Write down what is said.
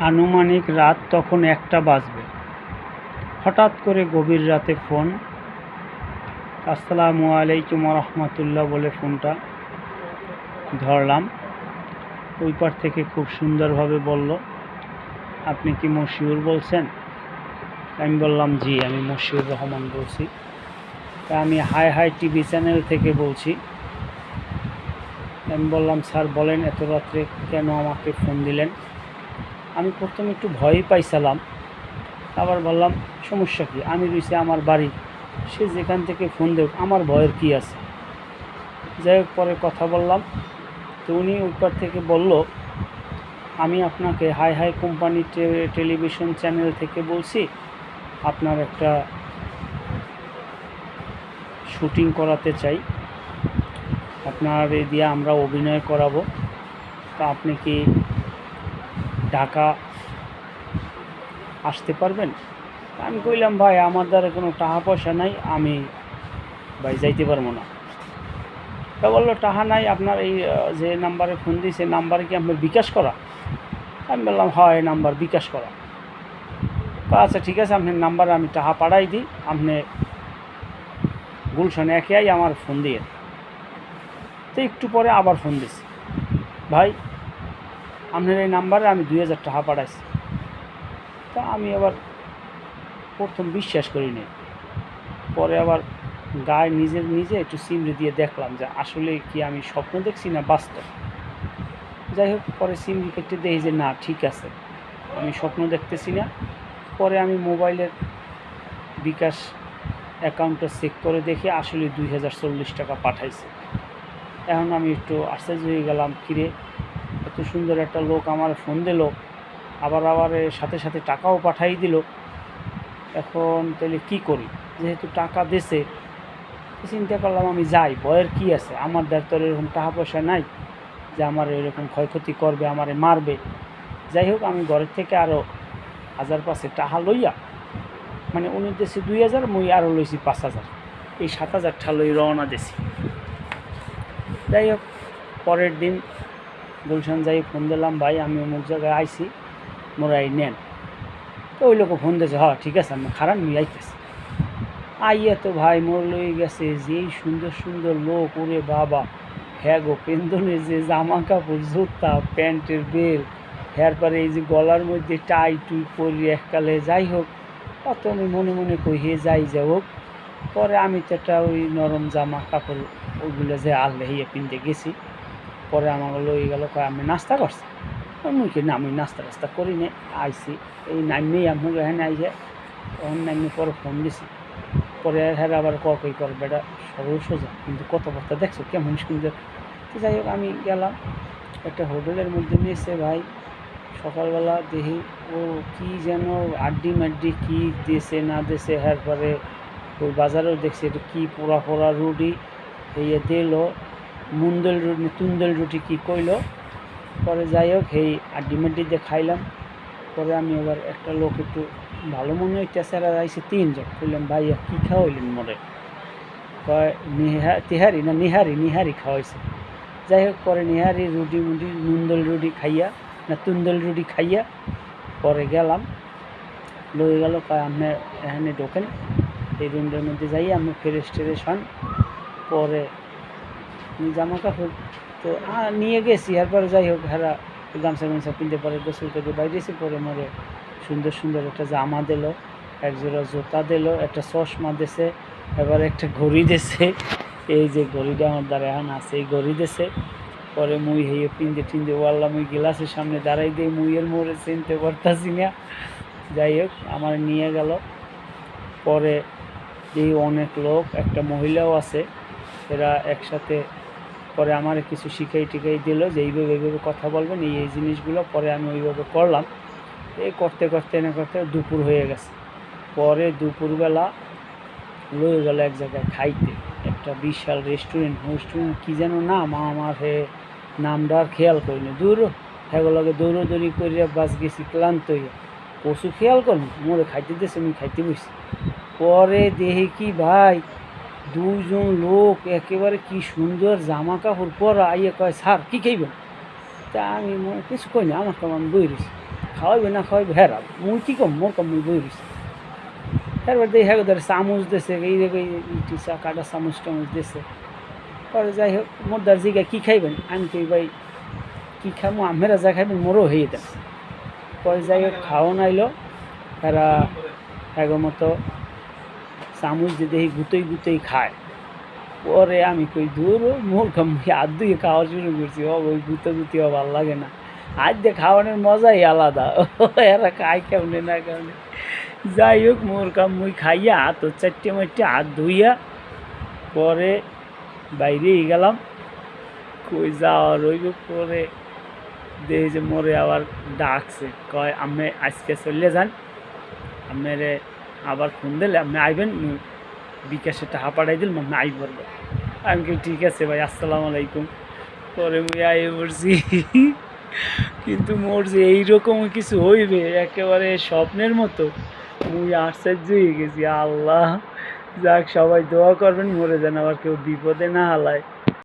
আনুমানিক রাত তখন একটা বাজবে। হঠাৎ করে গভীর রাতে ফোন। আসসালামু আলাইকুম রহমতুল্লাহ বলে ফোনটা ধরলাম। ওই পার থেকে খুব সুন্দরভাবে বলল, আপনি কি মশিউর বলছেন? আমি বললাম, জি, আমি মশিউর রহমান বলছি। তা আমি হাই হাই টিভি চ্যানেল থেকে বলছি। আমি বললাম, স্যার, বলেন, এত রাত্রে কেন আমাকে ফোন দিলেন? আমি প্রথমে একটু ভয়ই পাইছিলাম। আবার বললাম, সমস্যা কী? আমি রয়েছি আমার বাড়ি। সে যেখান থেকে ফোন দেব আমার ভয়ের কি আছে? যাই হোক, পরে কথা বললাম। তো উনি উপর থেকে বলল, আমি আপনাকে hi hi company television channel থেকে বলছি, আপনার একটা শুটিং করাতে চাই। আপনার এ দিয়ে আমরা অভিনয় করাবো। তা আপনি কি ঢাকা আসতে পারবেন? আমি কইলাম, ভাই, আমার দ্বারা কোনো টাকা পয়সা নাই, আমি, ভাই, যাইতে পারব না। তা বলল, টাকা নাই, আপনার এই যে নাম্বারে ফোন দিয়েছে, নাম্বারে কি আপনার বিকাশ করা? আমি বললাম, হয়, এই নাম্বার বিকাশ করা। আচ্ছা ঠিক আছে, আপনার নাম্বারে আমি টাকা পাঠাই দিই, আপনি গুলশানে একেই আমার ফোন দিয়ে। তো একটু পরে আবার ফোন দিছি। ভাই আপনার এই নাম্বারে আমি দুই হাজার টাকা পাঠাইছি। তা আমি আবার প্রথম বিশ্বাস করিনি পরে আবার গায়ে নিজের নিজে একটু সিমরি দিয়ে দেখলাম যে আসলে কি আমি স্বপ্ন দেখছি না বাস্তব। যাই হোক, পরে সিমরি কেটে দেখি যে না, ঠিক আছে। আমি স্বপ্ন দেখতেছি না। পরে আমি মোবাইলের বিকাশ অ্যাকাউন্টটা চেক করে দেখি আসলে দুই হাজার চল্লিশ টাকা পাঠাইছে। এখন আমি একটু আশ্চর্য হয়ে গেলাম, কিরে? এত সুন্দর একটা লোক আমার ফোন দিল। আবার আবার সাথে সাথে টাকাও পাঠাই দিল। এখন তাহলে কি করি? যেহেতু টাকা দেশে চিন্তা করলাম আমি যাই বয়ের কি আছে? আমার তো এরকম টাকা পয়সা নাই যে আমার এরকম ক্ষয়ক্ষতি করবে, আমারে মারবে। যাই হোক, আমি ঘরের থেকে আরও হাজার পাঁচে টাকা লইয়া মানে উনি দেশে দুই হাজার, মুই আরও লইছি পাঁচ হাজার। এই সাত হাজার টা লই রওনা দেশি যাই হোক, পরের দিন গুলশান যাই ফোন দিলাম, ভাই, আমি অমুক জায়গায় আইছি, মোরাই নেন। তো ওই লোক ফোন দিয়েছে হ্যাঁ ঠিক আছে, আমি খারাপ নিয়ে আইতেছি। আইয়া তো ভাই মোর লই গেছে, যেই সুন্দর সুন্দর লোক, ওরে বাবা হ্যাঁ গো পেন্দনের যে জামা কাপড়, জুতা, প্যান্টের বেল, হ্যার পরে এই যে গলার মধ্যে টাই টুই পরি এককালে, যাই হোক, অত আমি মনে মনে কই, হে যাই যা হোক, পরে আমি তো একটা ওই নরম জামা কাপড় ওইগুলো যে আল্লে হিয়ে পিনতে গেছি। পরে আমার লই গেল, কয়, আমি নাস্তা করছি। আমি কি, না আমি নাস্তা টাস্তা করি নে আইসি এই নামেই আমি এখানে আইসে তখন নামে পরে ফোন দিছি। পরে হ্যাঁ আবার কই, কর, বেটা সরল সোজা, কিন্তু কথাবার্তা দেখছ, কেমন সুন্দর? তো যাই হোক, আমি গেলাম। একটা হোটেলের মধ্যে নিয়েছে ভাই, সকালবেলা দেখি, ও, কি যেন আড্ডি মাড্ডি, কি দিয়েছে না দিয়েছে হ্যার পরে ওই বাজারেও দেখছি, এটা কী পোড়া পোড়া রুটি, এই দিল। মুন্দল রুটি তুন্দল রুটি কি কইলো? পরে যাই হোক এই আড্ডি মাড্ডি দিয়ে খাইলাম। পরে আমি এবার একটা লোক একটু ভালো মনে হয় হইতেছে, আর আইসে তিনজন। কইলাম ভাই কী খাওয়াইলেন মোরে? কয়, নিহা, তিহারি না নিহারি? নিহারি খাওয়াইছে। যাই হোক পরে নিহারি রুটি মুটি নুন্দল রুটি খাইয়া, না তুন্দল রুটি খাইয়া, পরে গেলাম। লয়ে গেল, কয়, আপনি এখানে ঢোকেন। এই রুমটার মধ্যে যাই আমি ফ্রেশ ট্রেশ হন। পরে জামা কাপড় তো নিয়ে গেছি। এরপরে যাই হোক, হেরা গামছা গামছা কিনতে পরে, গোসল করে বাইরেছি, পরে মরে সুন্দর সুন্দর একটা জামা দিল, এক জোড়া জুতা দিল, একটা চশমা দিছে, এবার একটা ঘড়ি দিছে। এই যে ঘড়িটা আমার দ্বারা এখন আছে, এই ঘড়ি দিছে। পরে মুই হইয়ে পিন্দে টিন্দে ওয়াল্লা মুই গ্লাসের সামনে দাঁড়াই দিয়ে মুইয়ের মোড়ে চিনতে পারতাছি না। যাই হোক, আমার নিয়ে গেল। পরে এই অনেক লোক, একটা মহিলাও আছে, এরা একসাথে পরে আমার কিছু শিখাই টিকাই দিল যে এইভাবে এইভাবে কথা বলবেন, এই এই জিনিসগুলো পরে আমি ওইভাবে করলাম। এই করতে করতে না করতে দুপুর হয়ে গেছে। পরে দুপুরবেলা লয়ে গেল এক জায়গায় খাইতে। একটা বিশাল রেস্টুরেন্ট রেস্টুরেন্ট কী যেন নাম, আমার হে নামটা আর খেয়াল করিনি। দূর সেগুলোকে দৌড়োদৌড়ি করিয়া বাস গেছি ক্লান্ত হইয়া। পশু খেয়াল করুন, মোরে খাইতে দিয়েছে আমি খাইতে বসছি। পরে দেখি কি ভাই দুজন লোক একেবারে কি সুন্দর জামা কাপড় পরা, আইয়ে কয়, স্যার, কী খাইবেন? তা আমি কিছু কই না, আমার আমি বই রয়েছি। খাওয়াইবে না খাওয়াইবে হেরা মুই কি কম? মোর কম বই রয়েছি। এরপর দেখি হ্যাঁ ধরে, চামচ দিছে, এই টিসা কাটা চামচ টামচ দিছে। পরে যাই হোক, মোর দার জিগা কী খাইবেন? আমি কই, ভাই, কী খামো? আমেরা যা খাইবেন মোরও হয়ে দেন পরে যাই হোক খাওয়া নাইলো এরা এগো মতো চামচ দিয়ে দেখি গুতোই গুতোই খায়। পরে আমি কই, দূর মোর কাম হাত দিয়ে খাওয়া শুরু করছি। ও ওই গুতো গুতি ভালো লাগে না। হাত দিয়ে খাওয়ানোর মজাই আলাদা। এরা খায় কেমনে না কেমনে? যাই হোক মোর কাম মুই খাইয়া হাত চারটে মারটে হাত ধুইয়া পরে বাইরেই গেলাম। কই যাওয়া রইব পরে? দেখি যে মোরে আবার ডাকছে। কয় আমি আজকে চলে যান। আপনারে আবার ফোন দিলে, আপনি আইবেন বিকাশে টাকা পাঠাই দিল আমি আই বলব আমি কি ঠিক আছে ভাই, আসসালামু আলাইকুম। পরে মুই আই পড়ছি। কিন্তু মোর যে এইরকম কিছু হইবে, একেবারে স্বপ্নের মতো, মুই আশ্চর্য হয়ে গেছি। আল্লাহ, যাক সবাই দোয়া করবেন, মরে যেন আবার কেউ বিপদে না হালায়।